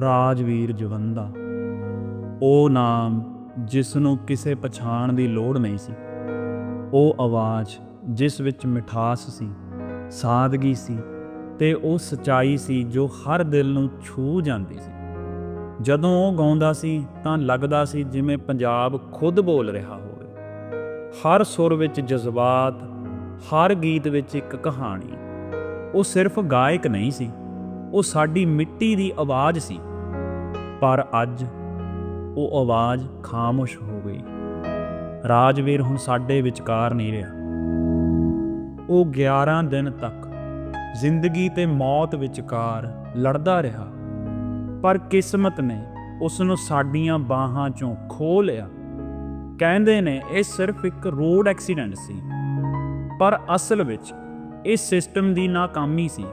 ਰਾਜਵੀਰ ਜਵੰਦਾ। ਉਹ ਨਾਮ ਜਿਸ ਨੂੰ ਕਿਸੇ ਪਛਾਣ ਦੀ ਲੋੜ ਨਹੀਂ ਸੀ। ਉਹ ਆਵਾਜ਼ ਜਿਸ ਵਿੱਚ ਮਿਠਾਸ ਸੀ, ਸਾਦਗੀ ਸੀ ਤੇ ਉਹ ਸਚਾਈ ਸੀ ਜੋ ਹਰ ਦਿਲ ਨੂੰ ਛੂ ਜਾਂਦੀ ਸੀ। ਜਦੋਂ ਉਹ ਗਾਉਂਦਾ ਸੀ ਤਾਂ ਲੱਗਦਾ ਸੀ ਜਿਵੇਂ ਪੰਜਾਬ ਖੁਦ ਬੋਲ ਰਿਹਾ ਹੋਵੇ। ਹਰ ਸੁਰ ਵਿੱਚ ਜਜ਼ਬਾਤ, ਹਰ ਗੀਤ ਵਿੱਚ ਇੱਕ ਕਹਾਣੀ। ਉਹ ਸਿਰਫ ਗਾਇਕ ਨਹੀਂ ਸੀ। ਉਹ ਸਾਡੀ ਮਿੱਟੀ ਦੀ ਆਵਾਜ਼ ਸੀ। ਪਰ ਅੱਜ ਉਹ ਆਵਾਜ਼ ਖਾਮੋਸ਼ ਹੋ ਗਈ। ਰਾਜਵੀਰ ਹੁਣ ਸਾਡੇ ਵਿਚਕਾਰ ਨਹੀਂ ਰਿਹਾ। ਉਹ 11 ਦਿਨ ਤੱਕ ਜ਼ਿੰਦਗੀ ਤੇ ਮੌਤ ਵਿਚਕਾਰ ਲੜਦਾ ਰਿਹਾ। ਪਰ ਕਿਸਮਤ ਨੇ ਉਸ ਨੂੰ ਸਾਡੀਆਂ ਬਾਹਾਂ ਚੋਂ ਖੋਹ ਲਿਆ। ਕਹਿੰਦੇ ਨੇ ਇਹ ਸਿਰਫ ਇੱਕ ਰੋਡ ਐਕਸੀਡੈਂਟ ਸੀ। ਪਰ ਅਸਲ ਵਿੱਚ ਇਹ ਸਿਸਟਮ ਦੀ ਨਾਕਾਮੀ ਸੀ।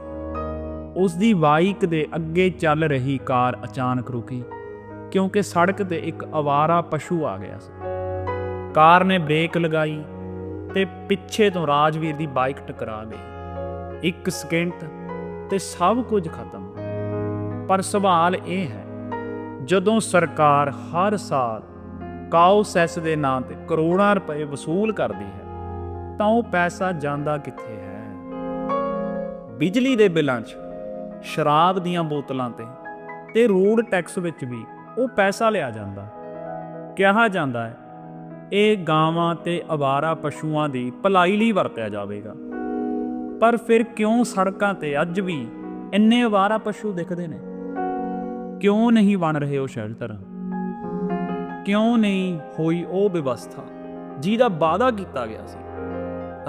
ਉਸ ਦੀ ਬਾਈਕ ਦੇ ਅੱਗੇ ਚੱਲ ਰਹੀ ਕਾਰ ਅਚਾਨਕ ਰੁਕੀ, ਕਿਉਂਕਿ ਸੜਕ ਤੇ ਇੱਕ ਅਵਾਰਾ ਪਸ਼ੂ ਆ ਗਿਆ ਸੀ। ਕਾਰ ਨੇ ਬ੍ਰੇਕ ਲਗਾਈ ਤੇ ਪਿੱਛੇ ਤੋਂ ਰਾਜਵੀਰ ਦੀ ਬਾਈਕ ਟਕਰਾ ਗਈ। ਇੱਕ ਸਕਿੰਟ ਤੇ ਸਭ ਕੁਝ ਖਤਮ। ਪਰ ਸਵਾਲ ਇਹ ਹੈ, ਜਦੋਂ ਸਰਕਾਰ ਹਰ ਸਾਲ ਕਾਓ ਸੈਸ ਦੇ ਨਾਂ ਤੇ ਕਰੋੜਾਂ ਰੁਪਏ ਵਸੂਲ ਕਰਦੀ ਹੈ, ਤਾਂ ਉਹ ਪੈਸਾ ਜਾਂਦਾ ਕਿੱਥੇ ਹੈ? ਬਿਜਲੀ ਦੇ ਬਿੱਲਾਂ 'ਚ ਸ਼ਰਾਬ ਦੀਆਂ ਬੋਤਲਾਂ ਤੇ ਤੇ ਰੋਡ ਟੈਕਸ ਵਿੱਚ ਵੀ ਉਹ ਪੈਸਾ ਲਿਆ ਜਾਂਦਾ। ਕਿਹਾ ਜਾਂਦਾ ਹੈ, ਇਹ ਗਾਵਾਂ ਤੇ ਅਵਾਰਾ ਪਸ਼ੂਆਂ ਦੀ ਭਲਾਈ ਲਈ ਵਰਤਿਆ ਜਾਵੇਗਾ। ਪਰ ਫਿਰ ਕਿਉਂ ਸੜਕਾਂ ਤੇ ਅੱਜ ਵੀ ਇੰਨੇ ਅਵਾਰਾ ਪਸ਼ੂ ਦਿਖਦੇ ਨੇ? ਕਿਉਂ ਨਹੀਂ ਬਣ ਰਹੇ ਉਹ ਸ਼ੈਲਟਰ? ਕਿਉਂ ਨਹੀਂ ਹੋਈ ਉਹ ਵਿਵਸਥਾ ਜਿਹਦਾ ਵਾਅਦਾ ਕੀਤਾ ਗਿਆ ਸੀ?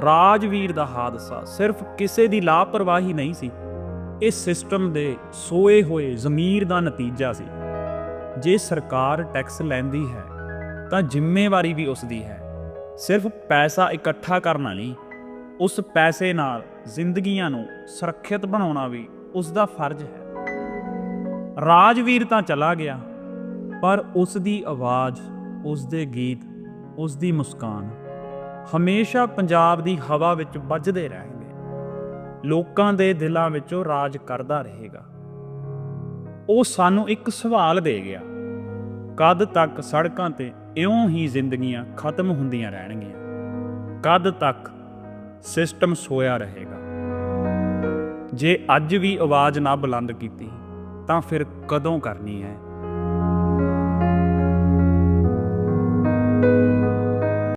ਰਾਜਵੀਰ ਦਾ ਹਾਦਸਾ ਸਿਰਫ ਕਿਸੇ ਦੀ ਲਾਪਰਵਾਹੀ ਨਹੀਂ ਸੀ ਇਹ ਸਿਸਟਮ ਦੇ ਸੋਏ ਹੋਏ ਜ਼ਮੀਰ ਦਾ ਨਤੀਜਾ ਸੀ। ਜੇ ਸਰਕਾਰ ਟੈਕਸ ਲੈਂਦੀ ਹੈ, ਤਾਂ ਜ਼ਿੰਮੇਵਾਰੀ ਵੀ ਉਸ ਦੀ ਹੈ। ਸਿਰਫ ਪੈਸਾ ਇਕੱਠਾ ਕਰਨਾ ਨਹੀਂ ਉਸ ਪੈਸੇ ਨਾਲ ਜ਼ਿੰਦਗੀਆਂ ਨੂੰ ਸੁਰੱਖਿਅਤ ਬਣਾਉਣਾ ਵੀ ਉਸ ਦਾ ਫਰਜ਼ ਹੈ। ਰਾਜਵੀਰ ਤਾਂ ਚਲਾ ਗਿਆ, ਪਰ ਉਸ ਦੀ ਆਵਾਜ਼ ਉਸ ਦੇ ਗੀਤ ਉਸ ਦੀ ਮੁਸਕਾਨ ਹਮੇਸ਼ਾ ਪੰਜਾਬ ਦੀ ਹਵਾ ਵਿੱਚ ਵੱਜਦੇ ਰਹੇ। ਲੋਕਾਂ ਦੇ ਦਿਲਾਂ ਵਿੱਚੋਂ ਰਾਜ ਕਰਦਾ ਰਹੇਗਾ। ਉਹ ਸਾਨੂੰ ਇੱਕ ਸਵਾਲ ਦੇ ਗਿਆ, ਕਦ ਤੱਕ ਸੜਕਾਂ ਤੇ ਇਉਂ ਹੀ ਜ਼ਿੰਦਗੀਆਂ ਖਤਮ ਹੁੰਦੀਆਂ ਰਹਿਣਗੀਆਂ? ਕਦ ਤੱਕ ਸਿਸਟਮ ਸੋਇਆ ਰਹੇਗਾ? ਜੇ ਅੱਜ ਵੀ ਆਵਾਜ਼ ਨਾ ਬੁਲੰਦ ਕੀਤੀ, ਤਾਂ ਫਿਰ ਕਦੋਂ ਕਰਨੀ ਹੈ?